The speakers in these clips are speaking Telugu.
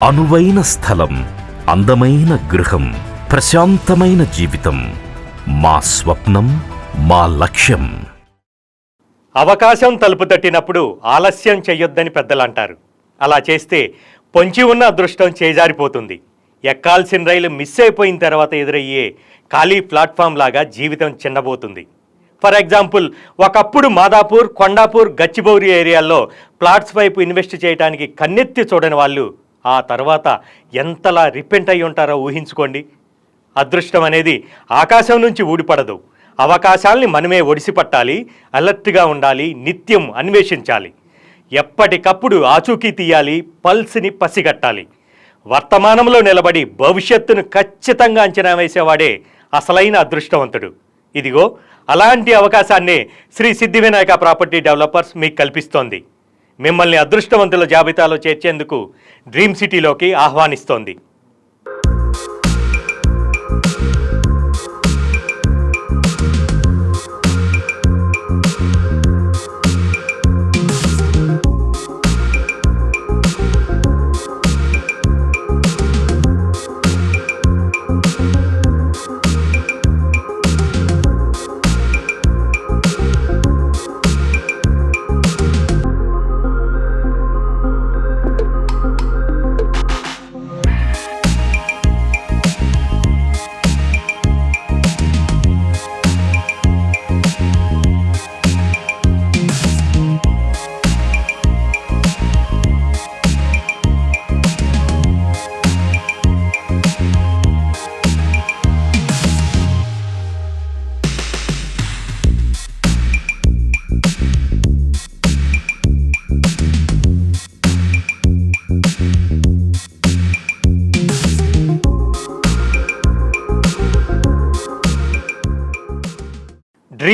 అనువైన స్థలం అందమైన గృహం ప్రశాంతమైన జీవితం మా స్వప్నం మా లక్ష్యం. అవకాశం తలుపు తట్టినప్పుడు ఆలస్యం చెయ్యొద్దని పెద్దలు అంటారు అలా చేస్తే పొంచి ఉన్న అదృష్టం చేజారిపోతుంది. ఎక్కాల్సిన రైలు మిస్ అయిపోయిన తర్వాత ఎదురయ్యే ఖాళీ ప్లాట్ఫామ్ లాగా జీవితం చిన్నబోతుంది. ఫర్ ఎగ్జాంపుల్ ఒకప్పుడు మాదాపూర్ కొండాపూర్ గచ్చిబౌరి ఏరియాల్లో ప్లాట్స్ వైపు ఇన్వెస్ట్ చేయడానికి కన్నెత్తి చూడని వాళ్ళు ఆ తర్వాత ఎంతలా రిపెంట్ అయి ఉంటారో ఊహించుకోండి. అదృష్టం అనేది ఆకాశం నుంచి ఊడిపడదు. అవకాశాల్ని మనమే ఒడిసిపట్టాలి అలర్ట్గా ఉండాలి నిత్యం అన్వేషించాలి. ఎప్పటికప్పుడు ఆచూకీ తీయాలి పల్స్ని పసిగట్టాలి. వర్తమానంలో నిలబడి భవిష్యత్తును ఖచ్చితంగా అంచనా వేసేవాడే అసలైన అదృష్టవంతుడు. ఇదిగో అలాంటి అవకాశాన్ని శ్రీ సిద్ధి వినాయక ప్రాపర్టీ డెవలపర్స్ మీకు కల్పిస్తోంది. మిమ్మల్ని అదృష్టవంతుల జాబితాలో చేర్చేందుకు డ్రీమ్ సిటీలోకి ఆహ్వానిస్తోంది.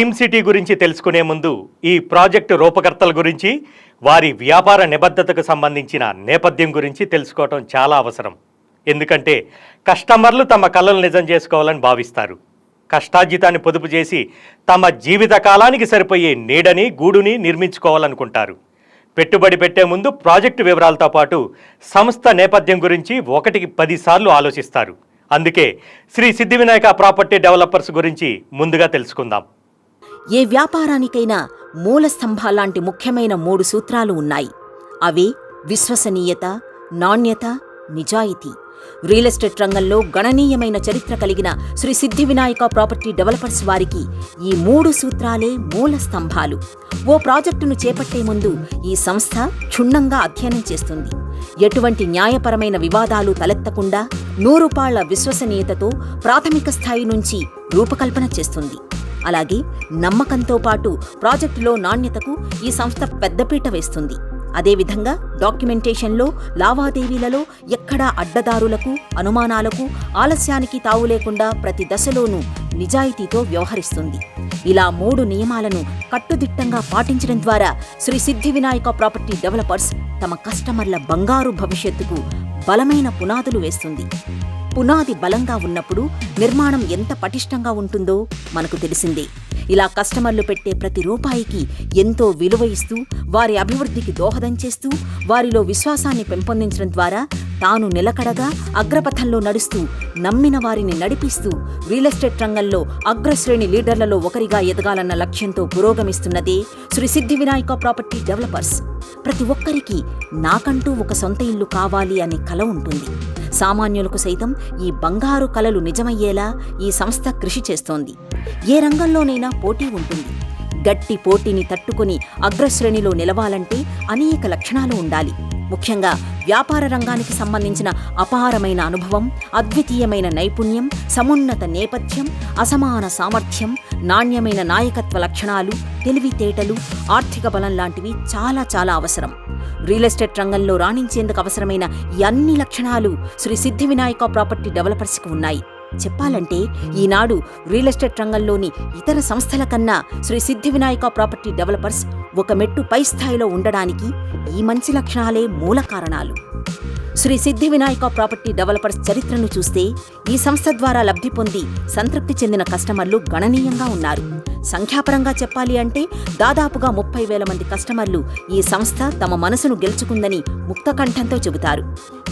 డ్రీమ్ సిటీ గురించి తెలుసుకునే ముందు ఈ ప్రాజెక్టు రూపకర్తల గురించి వారి వ్యాపార నిబద్ధతకు సంబంధించిన నేపథ్యం గురించి తెలుసుకోవటం చాలా అవసరం. ఎందుకంటే కస్టమర్లు తమ కళలు నిజం చేసుకోవాలని భావిస్తారు. కష్టార్జితాన్ని పొదుపు చేసి తమ జీవిత కాలానికి సరిపోయే నీడని గూడుని నిర్మించుకోవాలనుకుంటారు. పెట్టుబడి పెట్టే ముందు ప్రాజెక్టు వివరాలతో పాటు సంస్థ నేపథ్యం గురించి ఒకటికి పదిసార్లు ఆలోచిస్తారు. అందుకే శ్రీ సిద్ధివినాయక ప్రాపర్టీ డెవలపర్స్ గురించి ముందుగా తెలుసుకుందాం. ఏ వ్యాపారానికైనా మూల స్తంభాలాంటి ముఖ్యమైన మూడు సూత్రాలు ఉన్నాయి. అవి విశ్వసనీయత నాణ్యత నిజాయితీ. రియల్ ఎస్టేట్ రంగంలో గణనీయమైన చరిత్ర కలిగిన శ్రీ సిద్ధి వినాయక ప్రాపర్టీ డెవలపర్స్ వారికి ఈ మూడు సూత్రాలే మూల స్తంభాలు. ఓ ప్రాజెక్టును చేపట్టే ముందు ఈ సంస్థ క్షుణ్ణంగా అధ్యయనం చేస్తుంది. ఎటువంటి న్యాయపరమైన వివాదాలు తలెత్తకుండా నూరుపాళ్ళ విశ్వసనీయతతో ప్రాథమిక స్థాయి నుంచి రూపకల్పన చేస్తుంది. అలాగే నమ్మకంతో పాటు ప్రాజెక్టులో నాణ్యతకు ఈ సంస్థ పెద్దపీట వేస్తుంది. అదేవిధంగా డాక్యుమెంటేషన్లో లావాదేవీలలో ఎక్కడా అడ్డదారులకు అనుమానాలకు ఆలస్యానికి తావు లేకుండా ప్రతి దశలోనూ నిజాయితీతో వ్యవహరిస్తుంది. ఇలా మూడు నియమాలను కట్టుదిట్టంగా పాటించడం ద్వారా శ్రీ సిద్ధి వినాయక ప్రాపర్టీ డెవలపర్స్ తమ కస్టమర్ల బంగారు భవిష్యత్తుకు బలమైన పునాదులు వేస్తుంది. పునాది బలంగా ఉన్నప్పుడు నిర్మాణం ఎంత పటిష్టంగా ఉంటుందో మనకు తెలిసిందే. ఇలా కస్టమర్లు పెట్టే ప్రతి రూపాయికి ఎంతో విలువ ఇస్తూ వారి అభివృద్ధికి దోహదం చేస్తూ వారిలో విశ్వాసాన్ని పెంపొందించడం ద్వారా తాను నిలకడగా అగ్రపథంలో నడుస్తూ నమ్మిన వారిని నడిపిస్తూ రియల్ ఎస్టేట్ రంగంలో అగ్రశ్రేణి లీడర్లలో ఒకరిగా ఎదగాలన్న లక్ష్యంతో పురోగమిస్తున్నదే శ్రీ సిద్ధి వినాయక ప్రాపర్టీ డెవలపర్స్. ప్రతి ఒక్కరికి నాకంటూ ఒక సొంత ఇల్లు కావాలి అనే కల ఉంటుంది. సామాన్యులకు సైతం ఈ బంగారు కలలు నిజమయ్యేలా ఈ సంస్థ కృషి చేస్తోంది. ఏ రంగంలోనైనా పోటీ ఉంటుంది. గట్టి పోటీని తట్టుకుని అగ్రశ్రేణిలో నిలవాలంటే అనేక లక్షణాలు ఉండాలి. ముఖ్యంగా వ్యాపార రంగానికి సంబంధించిన అపారమైన అనుభవం అద్వితీయమైన నైపుణ్యం సమున్నత నేపథ్యం అసమాన సామర్థ్యం నాణ్యమైన నాయకత్వ లక్షణాలు తెలివితేటలు ఆర్థిక బలం లాంటివి చాలా చాలా అవసరం. రియల్ ఎస్టేట్ రంగంలో రాణించేందుకు అవసరమైన ఈ అన్ని లక్షణాలు శ్రీ సిద్ధి వినాయక ప్రాపర్టీ డెవలపర్స్కి ఉన్నాయి. చెప్పాలంటే ఈనాడు రియల్ ఎస్టేట్ రంగంలోని ఇతర సంస్థల కన్నా శ్రీ సిద్ధి వినాయక ప్రాపర్టీ డెవలపర్స్ ఒక మెట్టు పై స్థాయిలో ఉండడానికి ఈ మంచి లక్షణాలే మూల కారణాలు. శ్రీ సిద్ధి వినాయక ప్రాపర్టీ డెవలపర్స్ చరిత్రను చూస్తే ఈ సంస్థ ద్వారా లబ్ధి పొంది సంతృప్తి చెందిన కస్టమర్లు గణనీయంగా ఉన్నారు. సంఖ్యాపరంగా చెప్పాలి అంటే దాదాపుగా ముప్పై వేల మంది కస్టమర్లు ఈ సంస్థ తమ మనసును గెలుచుకుందని ముక్తకంఠంతో చెబుతారు.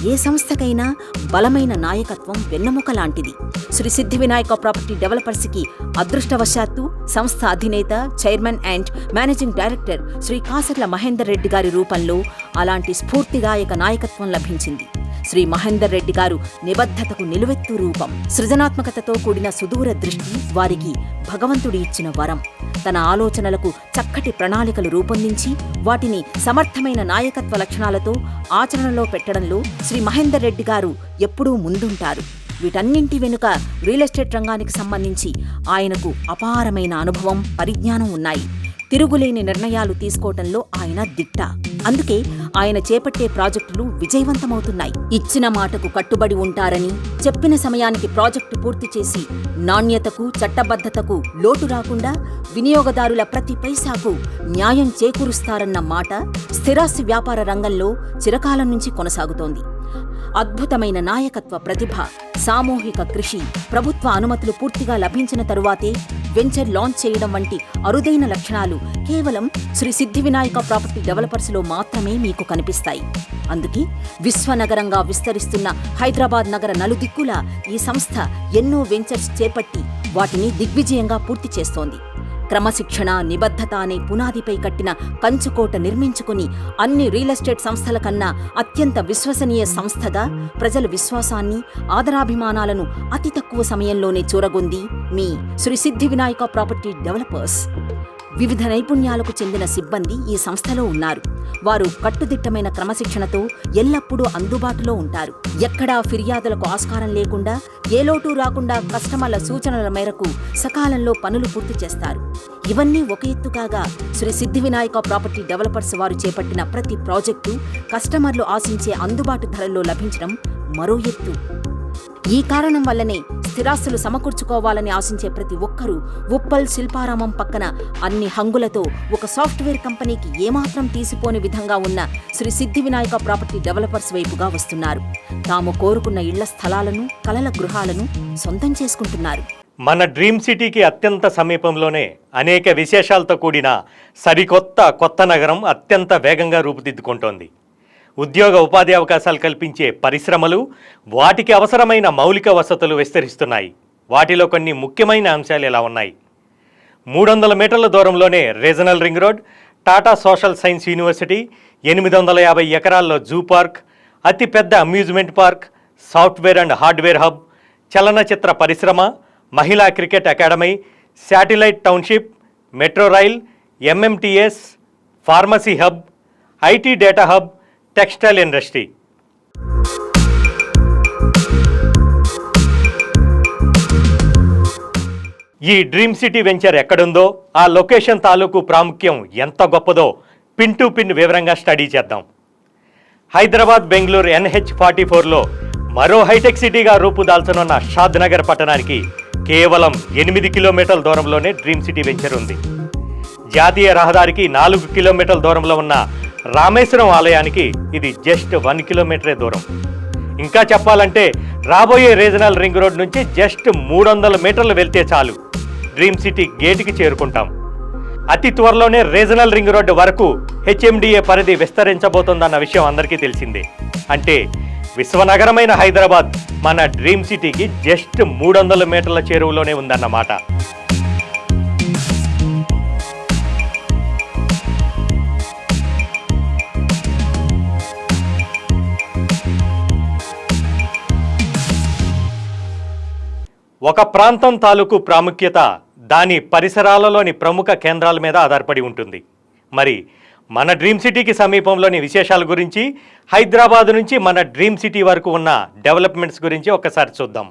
ఏ సంస్థకైనా బలమైన నాయకత్వం వెన్నెముక లాంటిది. శ్రీ సిద్ధి వినాయక ప్రాపర్టీ డెవలపర్స్కి అదృష్టవశాత్తు సంస్థ అధినేత chairman and managing director Shri Kasarla Mahender Reddy గారి రూపంలో అలాంటి స్ఫూర్తిదాయక నాయకత్వం లభించింది. శ్రీ మహేందర్ రెడ్డి గారు నిబద్ధతకు నిలువెత్తు రూపం. సృజనాత్మకతతో కూడిన సుదూర దృష్టి వారికి భగవంతుడి ఇచ్చిన వరం. తన ఆలోచనలకు చక్కటి ప్రణాళికలు రూపొందించి వాటిని సమర్థమైన నాయకత్వ లక్షణాలతో ఆచరణలో పెట్టడంలో శ్రీ మహేందర్ రెడ్డి గారు ఎప్పుడూ ముందుంటారు. వీటన్నింటి వెనుక రియల్ ఎస్టేట్ రంగానికి సంబంధించి ఆయనకు అపారమైన అనుభవం పరిజ్ఞానం ఉన్నాయి. తిరుగులేని నిర్ణయాలు తీసుకోవటంలో ఆయన దిట్ట. అందుకే ఆయన చేపట్టే ప్రాజెక్టులు విజయవంతమవుతున్నాయి. ఇచ్చిన మాటకు కట్టుబడి ఉంటారని చెప్పిన సమయానికి ప్రాజెక్టు పూర్తి చేసి నాణ్యతకు చట్టబద్ధతకు లోటు రాకుండా వినియోగదారుల ప్రతి పైసాకు న్యాయం చేకూరుస్తారన్న మాట స్థిరాస్తి వ్యాపార రంగంలో చిరకాలం నుంచి కొనసాగుతోంది. అద్భుతమైన నాయకత్వ ప్రతిభ సామూహిక కృషి ప్రభుత్వ అనుమతులు పూర్తిగా లభించిన తరువాతే వెంచర్ లాంచ్ చేయడం వంటి అరుదైన లక్షణాలు కేవలం శ్రీ సిద్ధి వినాయక ప్రాపర్టీ డెవలపర్స్లో మాత్రమే మీకు కనిపిస్తాయి. అందుకే విశ్వనగరంగా విస్తరిస్తున్న హైదరాబాద్ నగర నలుదిక్కులా ఈ సంస్థ ఎన్నో వెంచర్స్ చేపట్టి వాటిని దిగ్విజయంగా పూర్తి చేస్తోంది. క్రమశిక్షణ నిబద్ధత అనే పునాదిపై కట్టిన కంచుకోట నిర్మించుకుని అన్ని రియల్ ఎస్టేట్ సంస్థల కన్నా అత్యంత విశ్వసనీయ సంస్థగా ప్రజల విశ్వాసాన్ని ఆదరాభిమానాలను అతి తక్కువ సమయంలోనే చూరగొంది మీ శ్రీ సిద్ధి వినాయక ప్రాపర్టీ డెవలపర్స్. వివిధ నైపుణ్యాలకు చెందిన సిబ్బంది ఈ సంస్థలో ఉన్నారు. వారు కట్టుదిట్టమైన క్రమశిక్షణతో ఎల్లప్పుడూ అందుబాటులో ఉంటారు. ఎక్కడా ఫిర్యాదులకు ఆస్కారం లేకుండా ఏ లోటు రాకుండా కస్టమర్ల సూచనల మేరకు సకాలంలో పనులు పూర్తి చేస్తారు. ఇవన్నీ ఒక ఎత్తు కాగా శ్రీ సిద్ధి వినాయక ప్రాపర్టీ డెవలపర్స్ వారు చేపట్టిన ప్రతి ప్రాజెక్టు కస్టమర్లు ఆశించే అందుబాటు ధరల్లో లభించడం మరో ఎత్తు. ఈ కారణం వల్లనే స్థిరాస్తులు సమకూర్చుకోవాలని ఆశించే ప్రతి ఒక్కరూ ఉప్పల్ శిల్పారామం పక్కన అన్ని హంగులతో ఒక సాఫ్ట్వేర్ కంపెనీకి ఏమాత్రం తీసిపోని విధంగా ఉన్న శ్రీ సిద్ధి వినాయక ప్రాపర్టీ డెవలపర్స్ వైపుగా వస్తున్నారు. తాము కోరుకున్న ఇళ్ళ స్థలాలను కలల గృహాలను సొంతం చేసుకుంటున్నారు. మన డ్రీమ్ సిటీకి అత్యంత సమీపంలోనే అనేక విశేషాలతో కూడిన సరికొత్త కొత్త నగరం అత్యంత వేగంగా రూపుదిద్దుకుంటోంది. ఉద్యోగ ఉపాధి అవకాశాలు కల్పించే పరిశ్రమలు వాటికి అవసరమైన మౌలిక వసతులు విస్తరిస్తున్నాయి. వాటిలో కొన్ని ముఖ్యమైన అంశాలు ఇలా ఉన్నాయి? మూడు వందల మీటర్ల దూరంలోనే regional ring road Tata social science university ఎనిమిది వందల యాభై ఎకరాల్లో జూ పార్క్ అతిపెద్ద amusement park software and hardware hub చలనచిత్ర పరిశ్రమ మహిళా cricket academy satellite township metro rail MMTS pharmacy hub IT data hub textile industry ఈ డ్రీమ్ సిటీ వెంచర్ ఎక్కడుందో ఆ లొకేషన్ తాలూకు ప్రాముఖ్యం ఎంత గొప్పదో పిన్ టు పిన్ వివరంగా స్టడీ చేద్దాం. హైదరాబాద్ బెంగళూరు ఎన్హెచ్ ఫార్టీ ఫోర్లో మరో హైటెక్ సిటీగా రూపుదాల్చనున్న షాద్ నగర్ పట్టణానికి కేవలం ఎనిమిది కిలోమీటర్ల దూరంలోనే డ్రీమ్ సిటీ వెంచర్ ఉంది. జాతీయ రహదారికి నాలుగు కిలోమీటర్ల దూరంలో ఉన్న రామేశ్వరం ఆలయానికి ఇది జస్ట్ వన్ కిలోమీటరే దూరం. ఇంకా చెప్పాలంటే రాబోయే రీజనల్ రింగ్ రోడ్ నుంచి జస్ట్ మూడు వందల మీటర్లు వెళ్తే చాలు. డ్రీమ్ సిటీ గేటుకి చేరుకుంటాం. అతి త్వరలోనే రీజనల్ రింగ్ రోడ్డు వరకు హెచ్ఎండిఏ పరిధి విస్తరించబోతోందన్న విషయం అందరికీ తెలిసిందే. అంటే విశ్వనగరమైన హైదరాబాద్ మన డ్రీమ్ సిటీకి జస్ట్ మూడు వందల మీటర్ల చేరువలోనే ఉందన్నమాట. ఒక ప్రాంతం తాలూకు ప్రాముఖ్యత దాని పరిసరాలలోని ప్రముఖ కేంద్రాల మీద ఆధారపడి ఉంటుంది. మరి మన డ్రీమ్ సిటీకి సమీపంలోని విశేషాల గురించి హైదరాబాద్ నుంచి మన డ్రీమ్ సిటీ వరకు ఉన్న డెవలప్మెంట్స్ గురించి ఒకసారి చూద్దాం.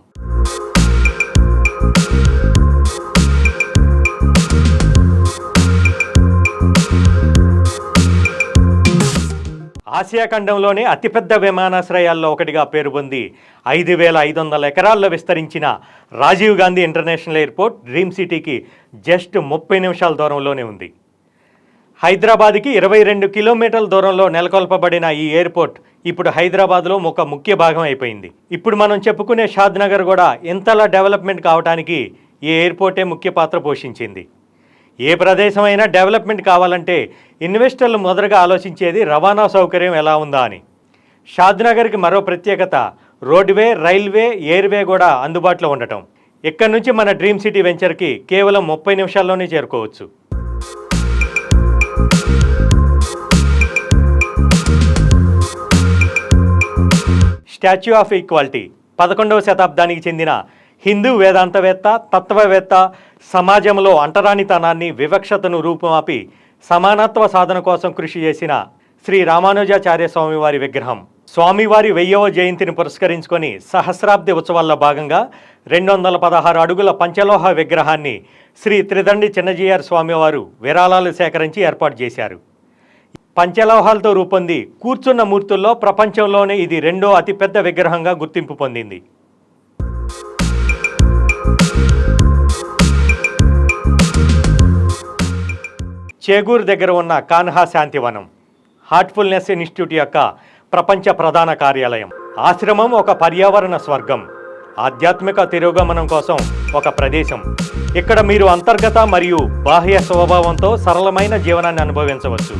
ఆసియా ఖండంలోనే అతిపెద్ద విమానాశ్రయాల్లో ఒకటిగా పేరు పొంది ఐదు వేల ఐదు వందల ఎకరాల్లో విస్తరించిన Rajiv Gandhi international airport dream సిటీకి జస్ట్ ముప్పై నిమిషాల దూరంలోనే ఉంది. హైదరాబాద్కి ఇరవై రెండు కిలోమీటర్ల దూరంలో నెలకొల్పబడిన ఈ ఎయిర్పోర్ట్ ఇప్పుడు హైదరాబాద్లో ఒక ముఖ్య భాగం అయిపోయింది. ఇప్పుడు మనం చెప్పుకునే షాద్ నగర్ కూడా ఇంతలా డెవలప్మెంట్ కావడానికి ఈ ఎయిర్పోర్టే ముఖ్య పాత్ర పోషించింది. ఏ ప్రదేశమైనా డెవలప్మెంట్ కావాలంటే ఇన్వెస్టర్లు మొదటగా ఆలోచించేది రవాణా సౌకర్యం ఎలా ఉందా అని. షాద్నగర్కి మరో ప్రత్యేకత రోడ్వే రైల్వే ఎయిర్వే కూడా అందుబాటులో ఉండటం. ఇక్కడ నుంచి మన డ్రీమ్ సిటీ వెంచర్కి కేవలం ముప్పై నిమిషాల్లోనే చేరుకోవచ్చు. స్టాచ్యూ ఆఫ్ ఈక్వాలిటీ పదకొండవ శతాబ్దానికి చెందిన హిందూ వేదాంతవేత్త తత్వవేత్త సమాజంలో అంటరానితనాన్ని వివక్షతను రూపుమాపి సమానత్వ సాధన కోసం కృషి చేసిన శ్రీ రామానుజాచార్య స్వామివారి విగ్రహం. స్వామివారి వెయ్యవ జయంతిని పురస్కరించుకొని సహస్రాబ్ది ఉత్సవాల్లో భాగంగా రెండు వందల పదహారు అడుగుల పంచలోహ విగ్రహాన్ని శ్రీ త్రిదండి చిన్నజీఆర్ స్వామివారు విరాళాలు సేకరించి ఏర్పాటు చేశారు. పంచలోహాలతో రూపొంది కూర్చున్న మూర్తుల్లో ప్రపంచంలోనే ఇది రెండో అతిపెద్ద విగ్రహంగా గుర్తింపు పొందింది. చేగూరు దగ్గర ఉన్న కాన్హా శాంతివనం హార్ట్ఫుల్నెస్ ఇన్స్టిట్యూట్ యొక్క ప్రపంచ ప్రధాన కార్యాలయం. ఆశ్రమం ఒక పర్యావరణ స్వర్గం. ఆధ్యాత్మిక తిరోగమనం కోసం ఒక ప్రదేశం. ఇక్కడ మీరు అంతర్గత మరియు బాహ్య స్వభావంతో సరళమైన జీవనాన్ని అనుభవించవచ్చు.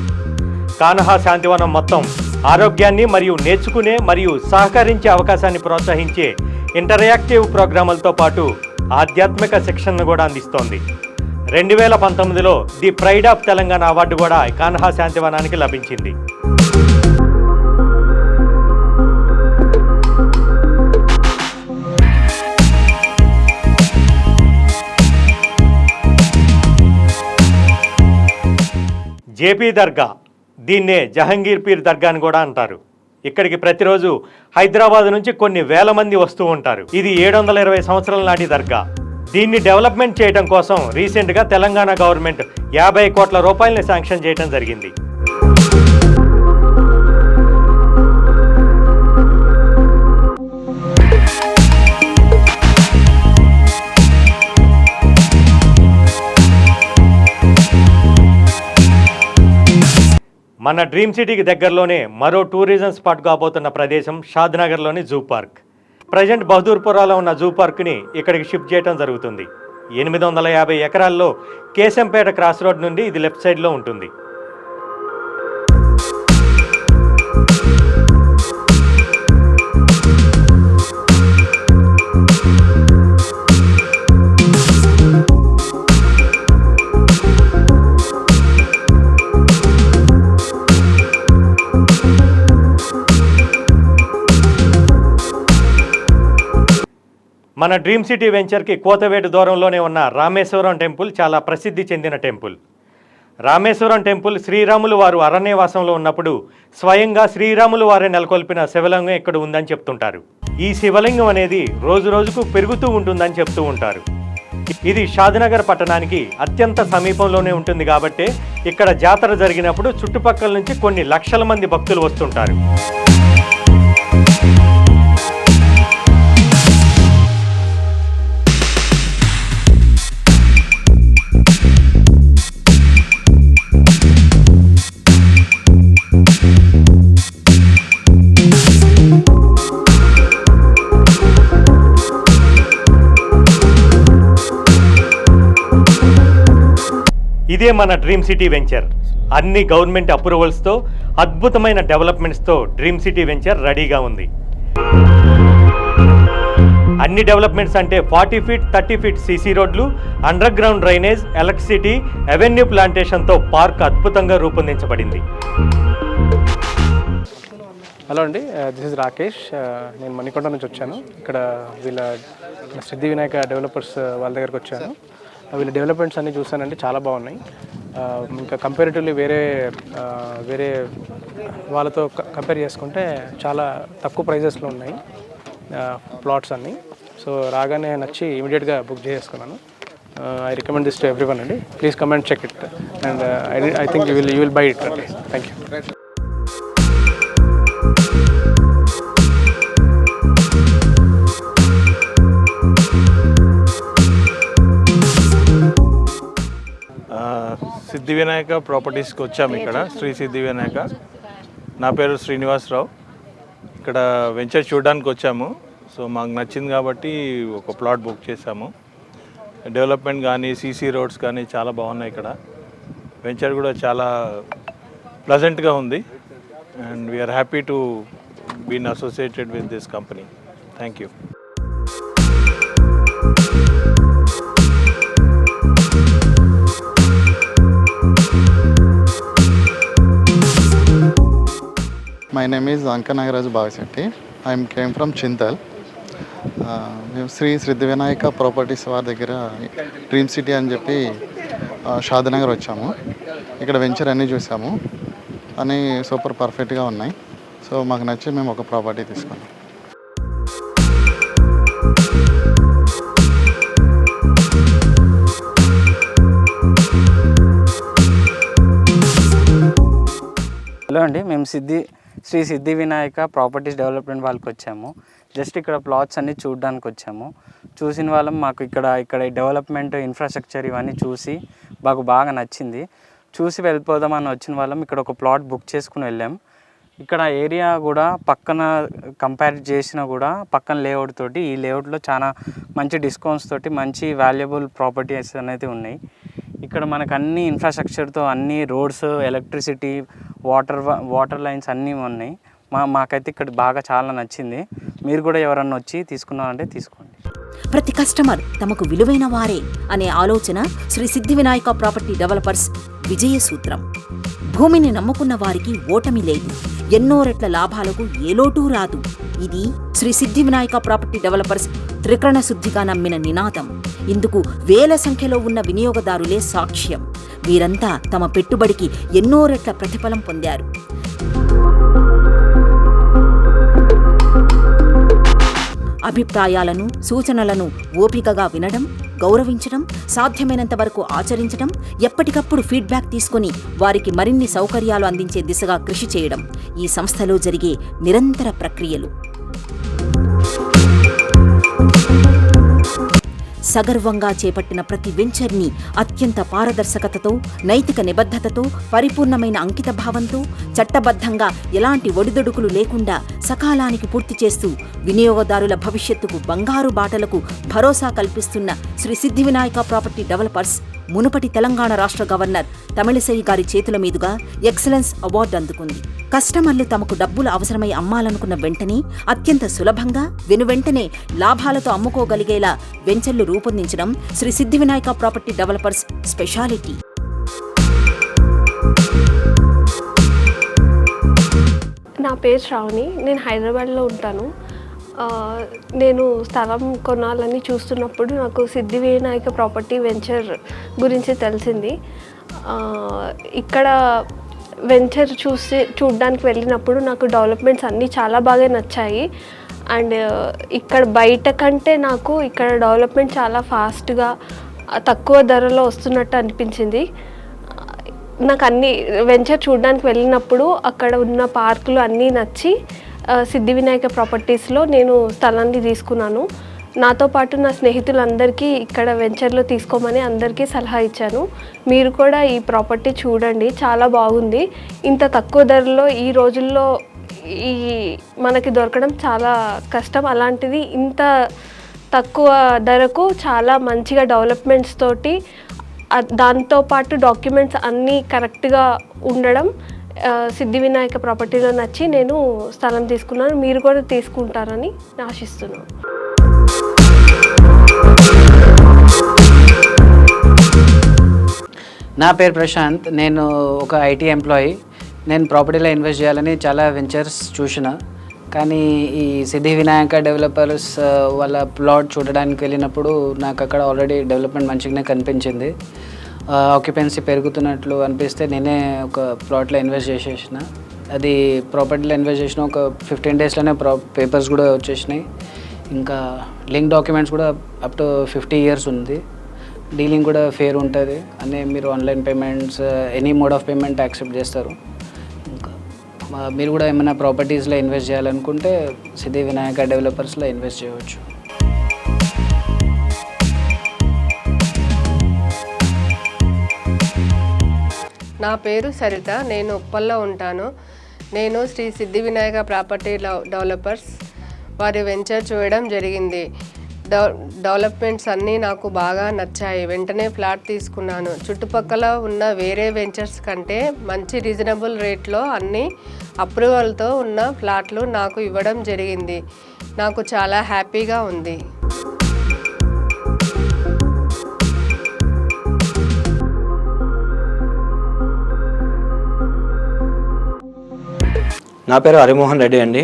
కానహా శాంతివనం మొత్తం ఆరోగ్యాన్ని మరియు నేర్చుకునే మరియు సహకరించే అవకాశాన్ని ప్రోత్సహించే ఇంటరాక్టివ్ ప్రోగ్రాములతో పాటు ఆధ్యాత్మిక శిక్షణను కూడా అందిస్తోంది. రెండు వేల పంతొమ్మిదిలో the pride of Telangana award కూడా కాన్హా శాంతివనానికి లభించింది. జేపీ దర్గా దీన్నే జహంగీర్ పీర్ దర్గా అని కూడా అంటారు. ఇక్కడికి ప్రతిరోజు హైదరాబాద్ నుంచి కొన్ని వేల మంది వస్తూ ఉంటారు. ఇది ఏడు వందల ఇరవై సంవత్సరాల నాటి దర్గా. దీన్ని డెవలప్మెంట్ చేయడం కోసం రీసెంట్గా తెలంగాణ గవర్నమెంట్ యాభై కోట్ల రూపాయలని శాంక్షన్ చేయడం జరిగింది. మన డ్రీమ్ సిటీకి దగ్గరలోనే మరో టూరిజం స్పాట్ కాబోతున్న ప్రదేశం షాద్నగర్లోని జూ పార్క్. ప్రజెంట్ బహదూర్పురాలో ఉన్న జూ పార్క్ని ఇక్కడికి షిఫ్ట్ చేయడం జరుగుతుంది. ఎనిమిది వందల యాభై ఎకరాల్లో కేశంపేట క్రాస్ రోడ్ నుండి ఇది లెఫ్ట్ సైడ్లో ఉంటుంది. మన డ్రీమ్ సిటీ వెంచర్కి కోతవేటు దూరంలోనే ఉన్న రామేశ్వరం టెంపుల్ చాలా ప్రసిద్ధి చెందిన టెంపుల్. రామేశ్వరం టెంపుల్ శ్రీరాములు వారు అరణ్యవాసంలో ఉన్నప్పుడు స్వయంగా శ్రీరాములు వారే నెలకొల్పిన శివలింగం ఇక్కడ ఉందని చెప్తుంటారు. ఈ శివలింగం అనేది రోజు రోజుకు పెరుగుతూ ఉంటుందని చెప్తూ ఉంటారు. ఇది షాద్నగర్ పట్టణానికి అత్యంత సమీపంలోనే ఉంటుంది కాబట్టి ఇక్కడ జాతర జరిగినప్పుడు చుట్టుపక్కల నుంచి కొన్ని లక్షల మంది భక్తులు వస్తుంటారు. ఇదే మన డ్రీమ్ సిటీ వెంచర్ అన్ని గవర్నమెంట్ అప్రూవల్స్తో అద్భుతమైన డెవలప్మెంట్స్తో డ్రీమ్ సిటీ వెంచర్ రెడీగా ఉంది. అన్ని డెవలప్మెంట్స్ అంటే forty feet thirty feet CC రోడ్లు under ground drainage electricity avenue ప్లాంటేషన్తో పార్క్ అద్భుతంగా రూపొందించబడింది. హలో అండి దిస్ ఇస్ రాకేష్ నేను మణికొండ నుంచి వచ్చాను. ఇక్కడ వీళ్ళ సిద్ధి వినాయక డెవలపర్స్ uh, వాళ్ళ దగ్గరకు వచ్చాను. వీళ్ళ డెవలప్మెంట్స్ అన్ని చూసానంటే చాలా బాగున్నాయి. ఇంకా కంపారిటివ్లీ వేరే వేరే వాళ్ళతో కంపేర్ చేసుకుంటే చాలా తక్కువ ప్రైజెస్లో ఉన్నాయి ప్లాట్స్ అన్నీ. సో రాగానే నచ్చి ఇమీడియట్గా బుక్ చేసుకున్నాను I recommend this to every one అండి. Please comment check it and I think you will you will buy it అండి థ్యాంక్ యూ సిద్ధి వినాయక ప్రాపర్టీస్కి వచ్చాము ఇక్కడ శ్రీ సిద్ధి వినాయక నా పేరు శ్రీనివాసరావు. ఇక్కడ వెంచర్ చూడడానికి వచ్చాము. సో మాకు నచ్చింది కాబట్టి ఒక ప్లాట్ బుక్ చేశాము. డెవలప్మెంట్ కానీ సీసీ రోడ్స్ కానీ చాలా బాగున్నాయి ఇక్కడ. వెంచర్ కూడా చాలా ప్లజెంట్గా ఉంది. And we are happy to been associated with this company. Thank you. My name is అంక Nagaraj Bagashetti I'm came from Chintal మేము శ్రీ సిద్ధి వినాయక ప్రాపర్టీస్ వారి దగ్గర డ్రీమ్ సిటీ అని చెప్పి షాదినగర్ వచ్చాము. ఇక్కడ వెంచర్ అన్నీ చూసాము. అన్నీ సూపర్ పర్ఫెక్ట్గా ఉన్నాయి. సో మాకు నచ్చి మేము ఒక ప్రాపర్టీ తీసుకున్నాం. హలో అండి మేము సిద్ధి శ్రీ సిద్ధి వినాయక ప్రాపర్టీస్ డెవలప్మెంట్ వాళ్ళకి వచ్చాము. జస్ట్ ఇక్కడ ప్లాట్స్ అన్ని చూడడానికి వచ్చాము. చూసిన వాళ్ళం మాకు ఇక్కడ ఇక్కడ డెవలప్మెంట్ ఇన్ఫ్రాస్ట్రక్చర్ ఇవన్నీ చూసి మాకు బాగా నచ్చింది. చూసి వెళ్ళిపోదామని వచ్చిన వాళ్ళం ఇక్కడ ఒక ప్లాట్ బుక్ చేసుకుని వెళ్ళాం. ఇక్కడ ఏరియా కూడా పక్కన కంపేర్ చేసినా కూడా పక్కన లేఅవుట్ తోటి ఈ లేఅవుట్లో చాలా మంచి డిస్కౌంట్స్ తోటి మంచి వాల్యుబుల్ ప్రాపర్టీస్ అనేది ఉన్నాయి. ఇక్కడ మనకు అన్ని ఇన్ఫ్రాస్ట్రక్చర్తో అన్ని roads electricity water water lines అన్నీ ఉన్నాయి. మా మాకైతే ఇక్కడ బాగా చాలా నచ్చింది. మీరు కూడా ఎవరన్నా వచ్చి తీసుకున్నారంటే తీసుకోండి. ప్రతి కస్టమర్ తమకు విలువైన వారే అనే ఆలోచన శ్రీ సిద్ధి వినాయక ప్రాపర్టీ డెవలపర్స్ విజయ సూత్రం. భూమిని నమ్ముకున్న వారికి ఓటమి లేదు. ఎన్నో రెట్ల లాభాలకు ఏ లోటు రాదు. ఇది శ్రీ సిద్ధి వినాయక ప్రాపర్టీ డెవలపర్స్ త్రికరణ శుద్ధిగా నమ్మిన నినాదం. ఇందుకు వేల సంఖ్యలో ఉన్న వినియోగదారులే సాక్ష్యం. వీరంతా తమ పెట్టుబడికి ఎన్నో రెట్ల ప్రతిఫలం పొందారు. అభిప్రాయాలను సూచనలను ఓపికగా వినడం గౌరవించడం సాధ్యమైనంత వరకు ఆచరించడం ఎప్పటికప్పుడు ఫీడ్బ్యాక్ తీసుకొని వారికి మరిన్ని సౌకర్యాలు అందించే దిశగా కృషి చేయడం ఈ సంస్థలో జరిగే నిరంతర ప్రక్రియలు. సగర్వంగా చేపట్టిన ప్రతి వెంచర్ని అత్యంత పారదర్శకతతో నైతిక నిబద్ధతతో పరిపూర్ణమైన అంకితభావంతో చట్టబద్ధంగా ఎలాంటి ఒడిదొడుకులు లేకుండా సకాలానికి పూర్తి చేస్తూ వినియోగదారుల భవిష్యత్తుకు బంగారు బాటలకు భరోసా కల్పిస్తున్న శ్రీ సిద్ధివినాయక ప్రాపర్టీ డెవలపర్స్ మునుపటి తెలంగాణ రాష్ట్ర గవర్నర్ తమిళిసై గారి చేతుల మీదుగా ఎక్సలెన్స్ అవార్డు అందుకుంది. కస్టమర్లు తమకు డబ్బులు అవసరమై అమ్మాలనుకున్న వెంటనే అత్యంత సులభంగా వెనువెంటనే లాభాలతో అమ్ముకోగలిగేలా వెంచర్లు రూపొందించడం Shri Siddhi Vinayaka property developers speciality. నా పేరు శ్రావణి నేను హైదరాబాద్లో ఉంటాను. నేను స్థలం కొనాలని చూస్తున్నప్పుడు నాకు సిద్ధి వినాయక ప్రాపర్టీ వెంచర్ గురించి తెలిసింది. ఇక్కడ వెంచర్ చూసి చూడడానికి వెళ్ళినప్పుడు నాకు డెవలప్మెంట్స్ అన్నీ చాలా బాగా నచ్చాయి. అండ్ ఇక్కడ బయట కంటే నాకు ఇక్కడ డెవలప్మెంట్ చాలా ఫాస్ట్గా తక్కువ ధరలో వస్తున్నట్టు అనిపించింది. నాకు అన్ని వెంచర్ చూడడానికి వెళ్ళినప్పుడు అక్కడ ఉన్న పార్కులు అన్నీ నచ్చి సిద్ధి వినాయక ప్రాపర్టీస్లో నేను స్థలాన్ని తీసుకున్నాను. నాతో పాటు నా స్నేహితులందరికీ ఇక్కడ వెంచర్లో తీసుకోమని అందరికీ సలహా ఇచ్చాను. మీరు కూడా ఈ ప్రాపర్టీ చూడండి చాలా బాగుంది. ఇంత తక్కువ ధరలో ఈ రోజుల్లో ఈ మనకి దొరకడం చాలా కష్టం. అలాంటిది ఇంత తక్కువ ధరకు చాలా మంచిగా డెవలప్మెంట్స్ తోటి దాంతోపాటు డాక్యుమెంట్స్ అన్నీ కరెక్ట్గా ఉండడం సిద్ధి వినాయక ప్రాపర్టీలో నచ్చి నేను స్థలం తీసుకున్నాను. మీరు కూడా తీసుకుంటారని ఆశిస్తున్నాను. నా పేరు ప్రశాంత్. నేను ఒక ఐటీ ఎంప్లాయీ. నేను ప్రాపర్టీలో ఇన్వెస్ట్ చేయాలని చాలా వెంచర్స్ చూసిన. కానీ ఈ సిద్ధి వినాయక డెవలపర్స్ వాళ్ళ ప్లాట్ చూడడానికి వెళ్ళినప్పుడు నాకు అక్కడ ఆల్రెడీ డెవలప్మెంట్ మంచిగానే కనిపించింది. ఆక్యుపెన్సీ పెరుగుతున్నట్లు అనిపిస్తే నేనే ఒక ప్లాట్లో ఇన్వెస్ట్ చేసేసిన. అది ప్రాపర్టీలో ఇన్వెస్ట్ చేసిన ఒక ఫిఫ్టీన్ డేస్లోనే ప్రా పేపర్స్ కూడా వచ్చేసినాయి. ఇంకా లింక్ డాక్యుమెంట్స్ కూడా అప్ టు ఫిఫ్టీ ఇయర్స్ ఉంది. డీలింగ్ కూడా ఫేర్ ఉంటుంది. అనే మీరు online payments any mode of payment accept చేస్తారు. ఇంకా మీరు కూడా ఏమైనా ప్రాపర్టీస్లో ఇన్వెస్ట్ చేయాలనుకుంటే సిద్ధి వినాయక డెవలపర్స్లో ఇన్వెస్ట్ చేయవచ్చు. నా పేరు సరిత నేను ఉప్పల్లో ఉంటాను. నేను శ్రీ సిద్ధి వినాయక ప్రాపర్టీ డెవలపర్స్ వారి వెంచర్ చూడడం జరిగింది. డెవలప్మెంట్స్ అన్నీ నాకు బాగా నచ్చాయి. వెంటనే ఫ్లాట్ తీసుకున్నాను. చుట్టుపక్కల ఉన్న వేరే వెంచర్స్ కంటే మంచి రీజనబుల్ రేట్లో అన్ని అప్రూవల్తో ఉన్న ఫ్లాట్లు నాకు ఇవ్వడం జరిగింది. నాకు చాలా హ్యాపీగా ఉంది. నా పేరు హరిమోహన్ రెడ్డి అండి.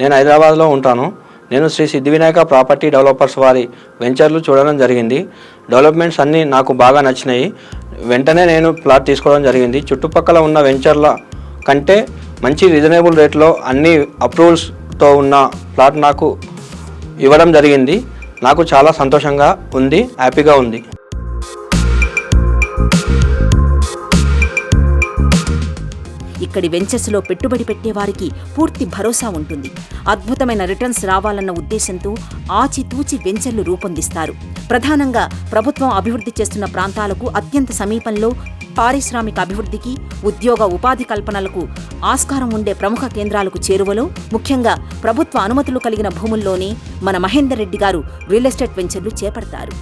నేను హైదరాబాద్లో ఉంటాను. నేను శ్రీ సిద్ధివినాయక ప్రాపర్టీ డెవలపర్స్ వారి వెంచర్లు చూడడం జరిగింది. డెవలప్మెంట్స్ అన్నీ నాకు బాగా నచ్చినాయి. వెంటనే నేను ప్లాట్ తీసుకోవడం జరిగింది. చుట్టుపక్కల ఉన్న వెంచర్ల కంటే మంచి రీజనబుల్ రేట్లో అన్ని అప్రూవల్స్తో ఉన్న ప్లాట్ నాకు ఇవ్వడం జరిగింది. నాకు చాలా సంతోషంగా ఉంది హ్యాపీగా ఉంది. ఇక్కడి వెంచర్స్లో పెట్టుబడి పెట్టేవారికి పూర్తి భరోసా ఉంటుంది. అద్భుతమైన రిటర్న్స్ రావాలన్న ఉద్దేశంతో ఆచితూచి వెంచర్లు రూపొందిస్తారు. ప్రధానంగా ప్రభుత్వం అభివృద్ధి చేస్తున్న ప్రాంతాలకు అత్యంత సమీపంలో పారిశ్రామిక అభివృద్ధికి ఉద్యోగ ఉపాధి కల్పనలకు ఆస్కారం ఉండే ప్రముఖ కేంద్రాలకు చేరువలో ముఖ్యంగా ప్రభుత్వ అనుమతులు కలిగిన భూముల్లోనే మన మహేందర్ రెడ్డి గారు రియల్ ఎస్టేట్ వెంచర్లు చేపడతారు.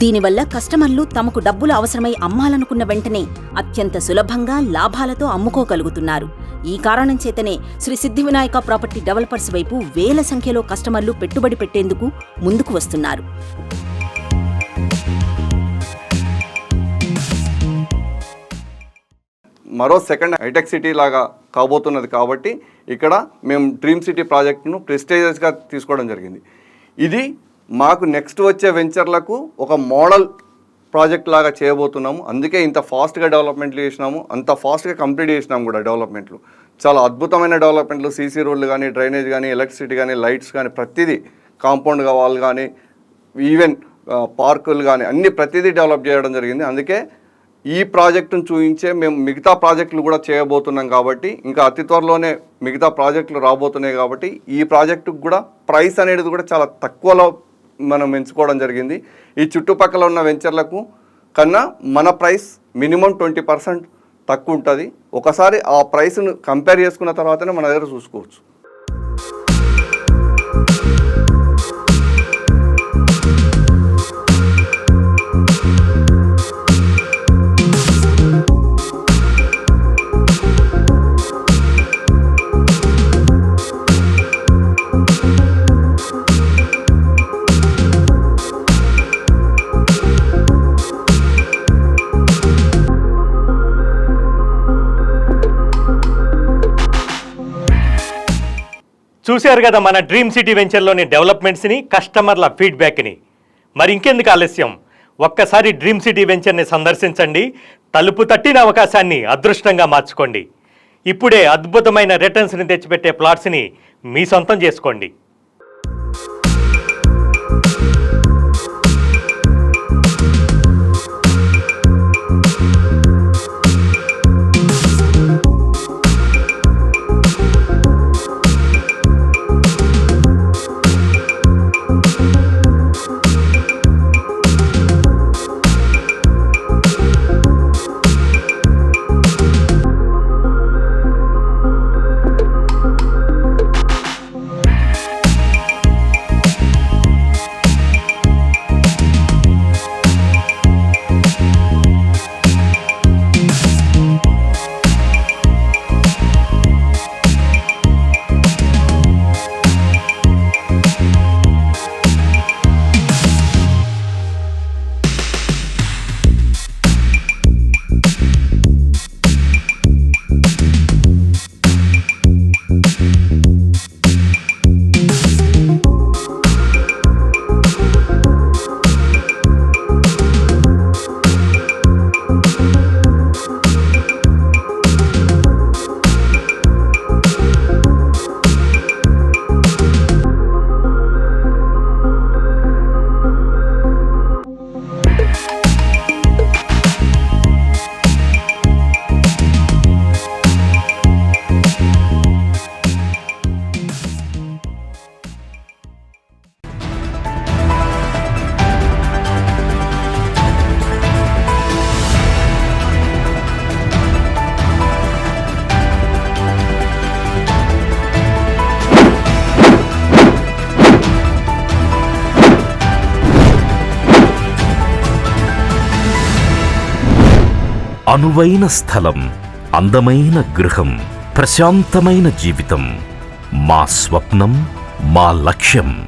దీనివల్ల కస్టమర్లు తమకు డబ్బులు అవసరమై అమ్మాలనుకున్న వెంటనే అత్యంత సులభంగా లాభాలతో అమ్ముకోగలుగుతున్నారు. ఈ కారణం చేతనే శ్రీ సిద్ధి వినాయక ప్రాపర్టీ డెవలపర్స్ వైపు వేల సంఖ్యలో కస్టమర్లు పెట్టుబడి పెట్టేందుకు ముందుకు వస్తున్నారు. మరో సెకండ్ హైటెక్ సిటీ లాగా కాబోతున్నది కాబట్టి ఇక్కడ మేము డ్రీమ్ సిటీ ప్రాజెక్టును ప్రెస్టేజియస్గా తీసుకోవడం జరిగింది. ఇది మాకు నెక్స్ట్ వచ్చే వెంచర్లకు ఒక మోడల్ ప్రాజెక్ట్ లాగా చేయబోతున్నాము. అందుకే ఇంత ఫాస్ట్గా డెవలప్మెంట్లు చేసినాము. అంత ఫాస్ట్గా కంప్లీట్ చేసినాము కూడా డెవలప్మెంట్లు చాలా అద్భుతమైన డెవలప్మెంట్లు సీసీ రోడ్లు కానీ డ్రైనేజ్ కానీ ఎలక్ట్రిసిటీ కానీ లైట్స్ కానీ ప్రతిదీ కాంపౌండ్ వాళ్ళు కానీ ఈవెన్ పార్కులు కానీ అన్ని ప్రతిదీ డెవలప్ చేయడం జరిగింది. అందుకే ఈ ప్రాజెక్టును చూపించే మేము మిగతా ప్రాజెక్టులు కూడా చేయబోతున్నాం కాబట్టి ఇంకా అతి త్వరలోనే మిగతా ప్రాజెక్టులు రాబోతున్నాయి కాబట్టి ఈ ప్రాజెక్టుకు కూడా ప్రైస్ అనేది కూడా చాలా తక్కువలో మనం ఎంచుకోవడం జరిగింది. ఈ చుట్టుపక్కల ఉన్న వెంచర్లకు కన్నా మన ప్రైస్ మినిమం ట్వంటీ పర్సెంట్ తక్కువ ఉంటుంది. ఒకసారి ఆ ప్రైస్ను కంపేర్ చేసుకున్న తర్వాతనే మన దగ్గర చూసుకోవచ్చు. చూశారు కదా మన డ్రీమ్ సిటీ వెంచర్లోని డెవలప్మెంట్స్ని కస్టమర్ల ఫీడ్బ్యాక్ని మరి ఇంకెందుకు ఆలస్యం? ఒక్కసారి డ్రీమ్ సిటీ వెంచర్ని సందర్శించండి. తలుపు తట్టిన అవకాశాన్ని అదృష్టంగా మార్చుకోండి. ఇప్పుడే అద్భుతమైన రిటర్న్స్ని తెచ్చిపెట్టే ప్లాట్స్ని మీ సొంతం చేసుకోండి. అనువైన స్థలం అందమైన గృహం ప్రశాంతమైన జీవితం. మా స్వప్నం మా లక్ష్యం.